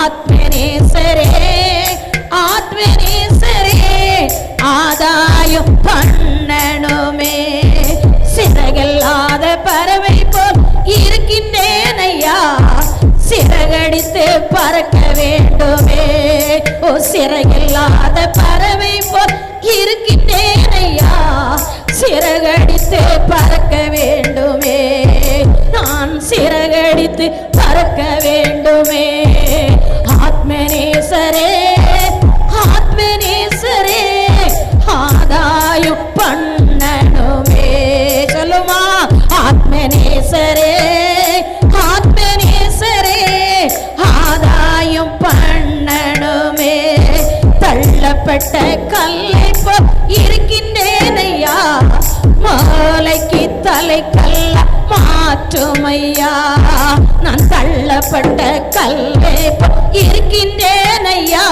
ஆத்மனேசரே ஆத்மனேசரே ஆதாயம் பண்ணணுமே. சிறகில்லாத பறவை போல் இருக்கின்றேன் ஐயா சிறகடித்து பறக்க வேண்டுமே. ஓ சிறகில்லாத பறவை போல் இருக்கின்றேன் ஐயா சிறகடித்து பறக்க வேண்டும் கட்டப்பட்ட கல்லை போல் இருக்கின்றேன் ஐயா மாலைக்கு தலை கல்ல மாற்றும் ஐயா நான் தள்ளப்பட்ட கல்லை போல் இருக்கின்றேன் ஐயா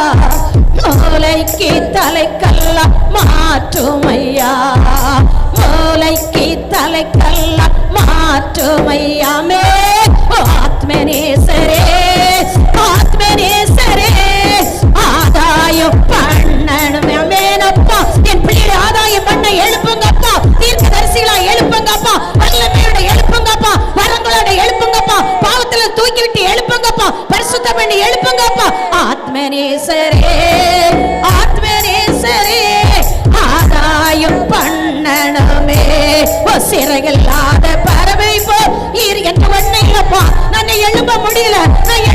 மூளைக்கு தலை கல்ல மாற்றும் பண்ணி எழுப்புங்கப்பா. ஆத்மனேசரே ஆத்மனேசரே ஆதாயம் பண்ணணுமே. சிறையில்லாத பறவை போ. இரு என்ற ஒண்ணு நான் எழுப்ப முடியல. நான்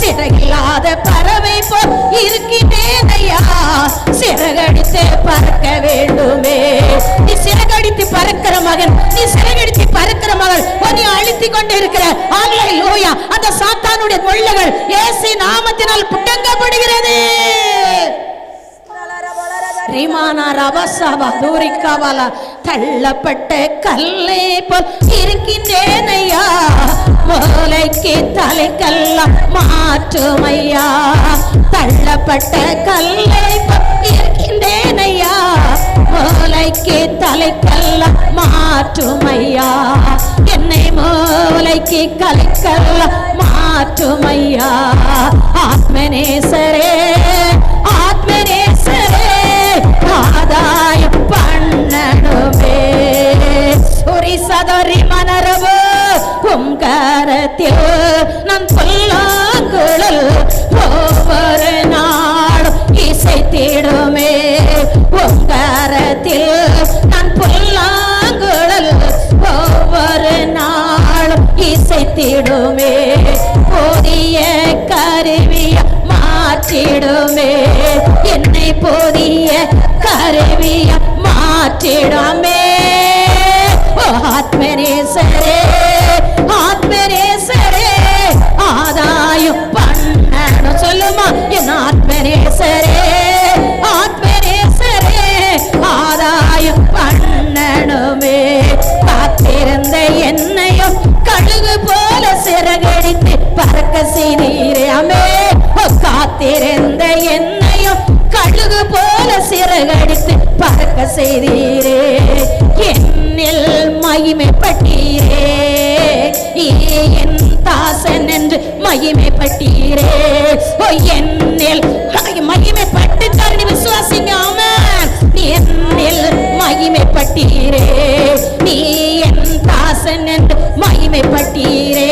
சிறகில்லாத பறவை போல் இருக்கின்றேன் ஐயா சிறகடித்து பறக்க வேண்டுமே. நீ சிறகடித்து பறக்கிற மகன் நீ சிறகடித்து பறக்கிற மகள் நீ அழித்து கொண்டு இருக்கிற ஹalleluya. அந்த சாத்தானுடைய முள்ளுகள் ஏசி நாமத்தினால் புட்டங்கப்படுகிறது. தள்ளப்பட்ட கல்லை போல் இருக்கின்றேன் ஐயா மூளைக்கு தலை கல்ல மாற்றும் ஐயா தள்ளப்பட்ட கல்லை போல் இருக்கின்றேன் ஐயா மூளைக்கு தலை கல்ல மாற்றும் ஐயா என்னை மூளைக்கு கலைக்கல்ல மாற்றும் ஐயா ஆத்மனேசரே ஆத்மனேசரே கரத்தில் நான் பொல்லாங்குழல் ஒவ்வொரு நாளும் இசைத்திடுமே உம் கரத்தில் நான் பொல்லாங்குழல் ஒவ்வொரு நாளும் இசைத்திடுமே புதிய கருவிய மாற்றிடுமே. என்னை போதிய கருவிய மாற்றிடும் காத்திருந்த என்னையும் கழுகு போல சிறகடித்து பறக்க செய்தீரே. என்னில் மகிமைப்பட்டீரே என் தாசன் என்று மகிமைப்பட்டீரே ஓ என்னில் மகிமைப்பட்டு தரணி விசுவாசிங்க நீ என்னில் மகிமைப்பட்டீரே நீ என் தாசன் என்று மகிமைப்பட்டீரே